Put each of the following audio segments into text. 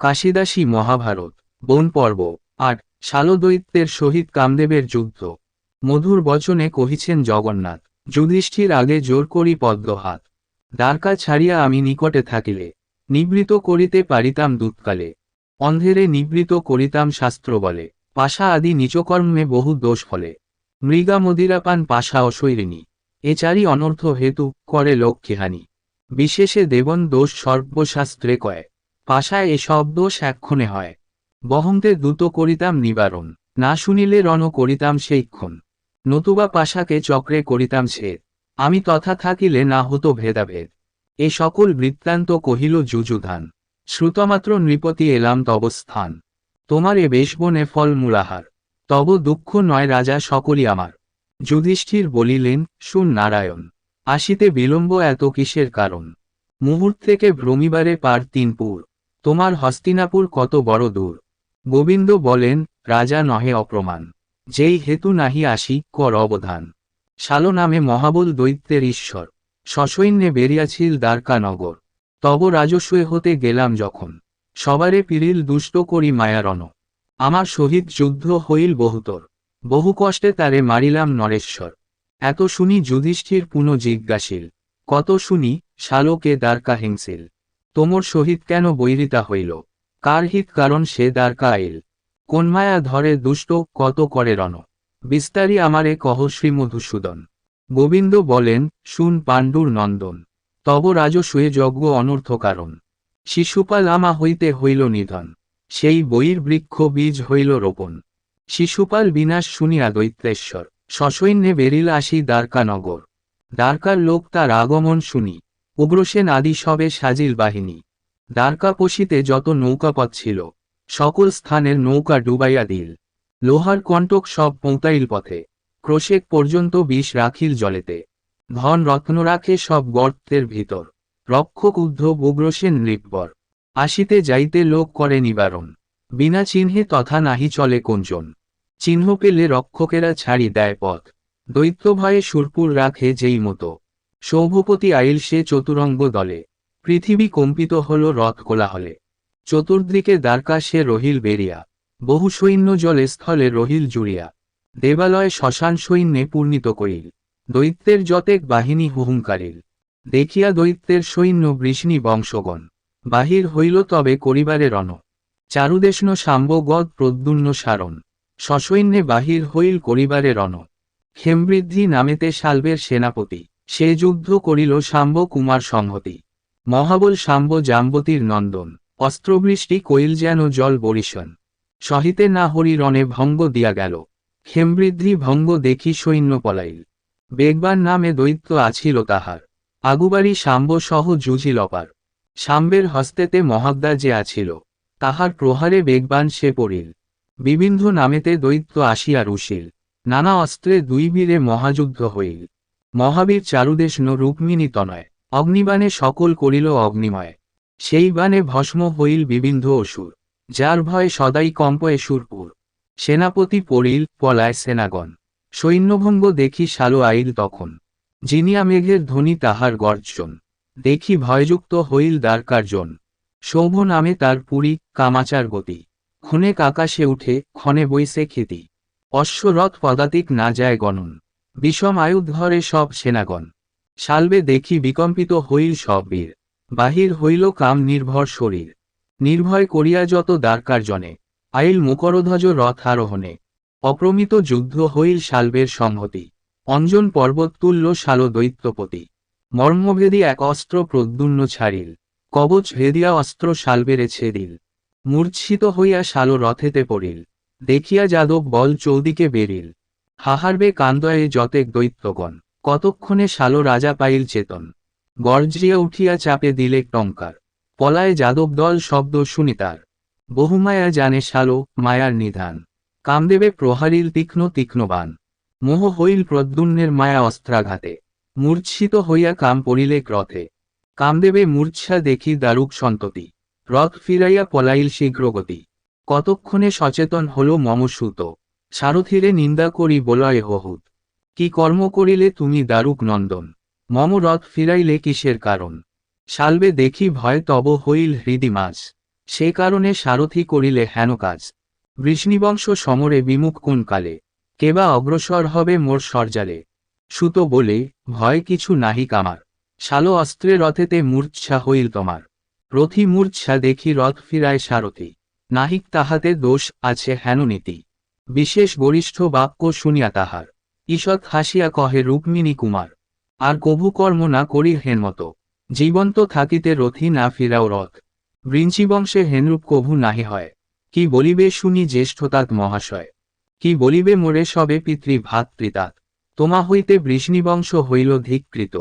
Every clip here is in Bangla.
কাশিদাসী মহাভারত, বন পর্ব, আট শালদৈত্যের সহিত কামদেবের যুদ্ধ। মধুর বচনে কহিছেন জগন্নাথ, যুধিষ্ঠির আগে জোর করি পদ্মহাত দ্বারকা ছাড়িয়া আমি নিকটে থাকিলে, নিবৃত করিতে পারিতাম দুৎকালে। অন্ধেরে নিবৃত করিতাম শাস্ত্র বলে, পাশা আদি নিচকর্মে বহু দোষ ফলে। মৃগা মদিরাপান পাশা অশৈরিণী এ চারি অনর্থ হেতু করে লক্ষ্মীহানি বিশেষে দেবন দোষ সর্বশাস্ত্রে কয়। পাশায় এসব দোষ এক্ষণে হয়। বহন্তে দ্রুত করিতাম নিবারণ, না শুনিলে রণ করিতাম সেইক্ষণ। নতুবা পাশাকে চক্রে করিতাম সে আমি তথা থাকিলে না হতো ভেদাভেদ। এ সকল বৃত্তান্ত কহিল যুযুধান, শ্রুতমাত্র নৃপতি এলাম তব স্থান। তোমার এ বেশবনে ফল মূলাহার, তব দুঃখ নয় রাজা সকলই আমার। যুধিষ্ঠির বলিলেন, শুন নারায়ণ, আসিতে বিলম্ব এত কিসের কারণ? মুহূর্ত থেকে ভ্রমিবারে পার তিনপুর তোমার হস্তিনাপুর কত বড় দূর? গোবিন্দ বলেন, রাজা নহে অপ্রমাণ। যেই হেতু নাহি আসি, কর অবধান। শাল নামে মহাবল দৈত্যের ঈশ্বর। সসৈন্যে বেরিয়াছিল দ্বারকা নগর। তব রাজস্বয়ে হতে গেলাম যখন। সবারে পিরিল দুষ্ট করি মায়ারণ। আমার সহিত যুদ্ধ হইল বহুতর। বহু কষ্টে তারে মারিলাম নরেশ্বর। এত শুনি যুধিষ্ঠির পুনঃ জিজ্ঞাসিল, কত শুনি, শালকে দ্বারকা হিংসিল? তোমর সহিত কেন বৈরিতা হইল? কার হিত কারণ সে দ্বারকা আইল কোন মায়া ধরে দুষ্ট, কত করে রণ? বিস্তারি আমারে কহ শ্রীমধুসূদন। গোবিন্দ বলেন, শুন পাণ্ডুর নন্দন, তব রাজস্বয়ে যজ্ঞ অনর্থ কারণ। শিশুপাল আমা হইতে হইল নিধন, সেই বইর বৃক্ষ বীজ হইল রোপণ। শিশুপাল বিনাশ শুনিয়া দৈত্যেশ্বর সসৈন্যে বেরিল আসি দ্বারকা নগর দ্বারকার লোক তার আগমন শুনি উগ্রসেন আদি সবে সাজিল বাহিনী। দ্বারকা পশিতে যত নৌকাপথ ছিল, সকল স্থানের নৌকা ডুবাইয়া দিল। লোহার কণ্টক সব পৌঁতাইল পথে, ক্রোশেক পর্যন্ত বিষ রাখিল জলেতে। ধন রত্ন রাখে সব গর্তের ভিতর। রক্ষক উদ্ধব উগ্রসেন নৃপবর আসিতে যাইতে লোক করে নিবারণ। বিনা চিহ্নে তথা নাহি চলে কোঞ্চন চিহ্ন পেলে রক্ষকেরা ছাড়ি দেয় পথ। দৈত্য ভয়ে সুরপুর রাখে যেই মতো। সৌভপতি আইল সে চতুরঙ্গ দলে। পৃথিবী কম্পিত হল রথ কোলাহলে। চতুর্দিকে দ্বারকা সে রহিল বেরিয়া বহু সৈন্য জলে স্থলে রহিল জুড়িয়া। দেবালয়ে শ্মশান সৈন্যে পূর্ণিত করিল। দৈত্যের যতেক বাহিনী হুহুঙ্কারিল দেখিয়া দৈত্যের সৈন্য বৃষ্ণি বংশগণ। বাহির হইল তবে করিবারে রণ। চারুদেশন সাম্বগদ প্রদ্যুন্ন সারণ। সসৈন্যে বাহির হইল করিবারে রণ। ক্ষেমবৃদ্ধি নামেতে শালবের সেনাপতি। সে যুদ্ধ করিল শাম্ব কুমার সংহতি। মহাবল শাম্ব জাম্বতীর নন্দন। অস্ত্রবৃষ্টি কইল যেন জল বরিশন। সহিতে না হরি রণে ভঙ্গ দিয়া গেল। ক্ষেমবৃদ্ধি ভঙ্গ দেখি সৈন্য পলাইল। বেগবান নামে দৈত্য আছিল তাহার। আগুবাড়ি শাম্ব সহ জুঝিল অপার। শাম্বের হস্তেতে মহাদ্দা যে আছিল, তাহার প্রহারে বেগবান সে পড়িল। বিবিন্ধ নামেতে দৈত্য আসিয়া রুশিল। নানা অস্ত্রে দুই বীরে মহাযুদ্ধ হইল। মহাবীর চারুদেশন রুক্মিণী তনয় অগ্নিবাণে সকল করিল অগ্নিময়। সেই বাণে ভস্ম হইল বিবিন্ধ অসুর, যার ভয়ে সদাই কম্পয়ে সুরপুর। সেনাপতি পড়িল, পলায় সেনাগণ। সৈন্যভঙ্গ দেখি শালো আইল তখন। জিনিয়া মেঘের ধ্বনি তাহার গর্জন। দেখি ভয়যুক্ত হইল দ্বারকার্জন। সৌভ নামে তার পুরী, কামাচার গতি। ক্ষণেক আকাশে উঠে, ক্ষণে বইসে খেতি অশ্বরথ পদাতিক না যায় গণন। বিষম আয়ুধরে সব সেনাগণ। শালবে দেখি বিকম্পিত হইল সব বীর। বাহির হইল কাম নির্ভর শরীর। নির্ভয় করিয়া যত দ্বারকার জনে, আইল মুকরধ্বজ রথ আরোহণে। অপ্রমিত যুদ্ধ হইল শালবের সংহতি অঞ্জন পর্বত তুল্য শাল দৈত্যপতি। মর্মভেদী এক অস্ত্র প্রদ্যুন্ন ছাড়িল। কবচ ভেদিয়া অস্ত্র শালবেরে ছেদিল। মূর্ছিত হইয়া শাল রথেতে পড়িল। দেখিয়া যাদব বল চৌদিকে বেরিল। হাহারবে কান্দয়ে যতেক দৈত্যগণ, কতক্ষণে শাল রাজা পাইল চেতন। গর্জিয়া উঠিয়া চাপে দিলে টঙ্কার, পলায় যাদব দল শব্দ শুনি তার। বহুমায়া জানে শালো মায়ার নিধান, কামদেবে প্রহারিল তীক্ষ্ণ তীক্ষ্ণবান মোহ হইল প্রদ্যুন্নের মায়া অস্ত্রাঘাতে মূর্ছিত হইয়া কাম পড়িলে রথে কামদেবে মূর্ছা দেখি দারুক সন্ততি, রথ ফিরাইয়া পলাইল শীঘ্রগতি। কতক্ষণে সচেতন হল মমসূত সারথিরে নিন্দা করি বলয় হহুত কি কর্ম করিলে তুমি দারুক নন্দন? মম রথ ফিরাইলে কিসের কারণ? শালবে দেখি ভয় তব হইল হৃদি মাছ সে কারণে সারথি করিলে হেন কাজ? বৃষ্ণিবংশ সমরে বিমুখ কোন কালে? কেবা অগ্রসর হবে মোর সরজালে? সুত বলে, ভয় কিছু নাহি কামার। শালো অস্ত্রে রথেতে মূর্চ্ছা হইল তোমার। রথি মূর্চ্ছা দেখি রথ ফিরায় সারথি। নাহিক তাহাতে দোষ আছে হেন নীতি। বিশেষ বরিষ্ঠ বাক্য শুনিয়া তাহার। ঈষৎ হাসিয়া কহে, রুক্মিণী কুমার, আর কভু কর্ম না করি হেনমত জীবন্ত থাকিতে রথি না ফিরাও রথ। বৃঞ্চিবংশে হেনরূপ কভু নাহি হয়। কি বলিবে শুনি জ্যেষ্ঠতাত মহাশয়। কি বলিবে মোরে সবে পিতৃ ভাতৃতাত তোমা হইতে বৃষ্ণিবংশ হইল ধিকৃত।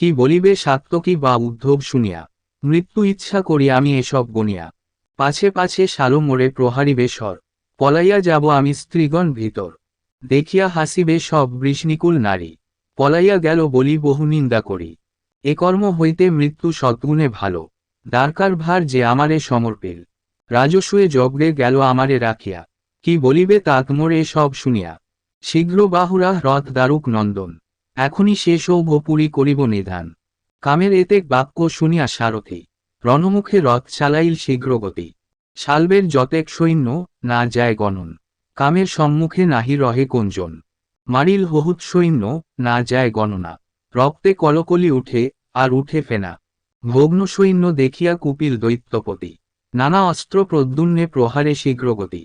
কি বলিবে সাত্তকী বা উদ্ধব শুনিয়া। মৃত্যু ইচ্ছা করি আমি এসব গনিয়া পাছে পাছে শালো মোরে প্রহারিবে স্বর। পলাইয়া যাব আমি স্ত্রীগণ ভিতর। দেখিয়া হাসিবে সব বৃষ্ণিকুল নারী। পলাইয়া গেল বলি বহু নিন্দা করি। এ কর্ম হইতে মৃত্যু সদ্গুণে ভালো। দ্বারকার ভার যে আমারে সমর্পিল। রাজসূয়ে যজ্ঞে গেল আমারে রাখিয়া। কি বলিবে তাত মোরে সব শুনিয়া। শীঘ্র বাহুরা রথ দারুক নন্দন। এখনই সে সৌভপুরী করিব নিধান। কামের এতেক বাক্য শুনিয়া সারথি। রণমুখে রথ চালাইল শীঘ্রগতি। শালবের যতেক সৈন্য না যায় গণন, কামের সম্মুখে নাহি রহে কোনজন মারিল বহুত সৈন্য না যায় গণনা, রক্তে কলকলি উঠে আর উঠে ফেনা। ভগ্ন সৈন্য দেখিয়া কুপিল দৈত্যপতি, নানা অস্ত্র প্রদ্যুন্নে প্রহারে শীঘ্রগতি।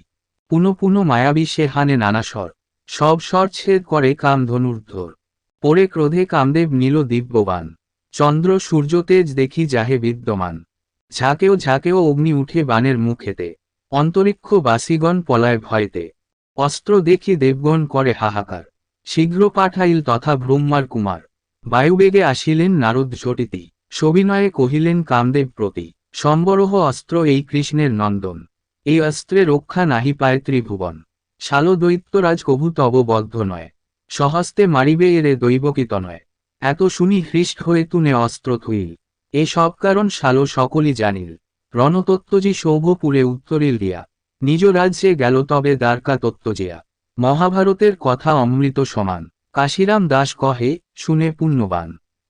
পুনঃ পুনঃ মায়াবী সে হানে নানা স্বর, সব স্বর ছেদ করে কাম ধনুর্ধর। পরে ক্রোধে কামদেব নীল দিব্যবান, চন্দ্র সূর্যতেজ দেখি যাহে বিদ্যমান। ঝাঁকেও ঝাঁকেও অগ্নি উঠে বানের মুখেতে অন্তরিক্ষ বাসিগণ পলায় ভয়তে। অস্ত্র দেখি দেবগণ করে হাহাকার। শীঘ্র পাঠাইল তথা ব্রহ্মার কুমার। বায়ুবেগে আসিলেন নারদ ঝটিতি। সবিনয়ে কহিলেন, কামদেব প্রতি, সম্বরহ অস্ত্র এই কৃষ্ণের নন্দন। এই অস্ত্রে রক্ষা নাহি পায় ত্রিভুবন। শালো দৈত্যরাজ কভু তব বদ্ধ নয়। সহস্তে মারিবে এরে দৈবকিত নয়। এত শুনি হৃষ্ট হয়ে তুনে অস্ত্র থুইল। এ সব কারণ সালো সকলই জানিল। রণতত্ত্বজি সৌভপুরে উত্তরিল দিয়া, নিজ রাজ্যে গেল তবে দ্বারকা তত্ত্বজিয়া। মহাভারতের কথা অমৃত সমান। কাশিরাম দাস কহে, শুনে পুণ্যবান।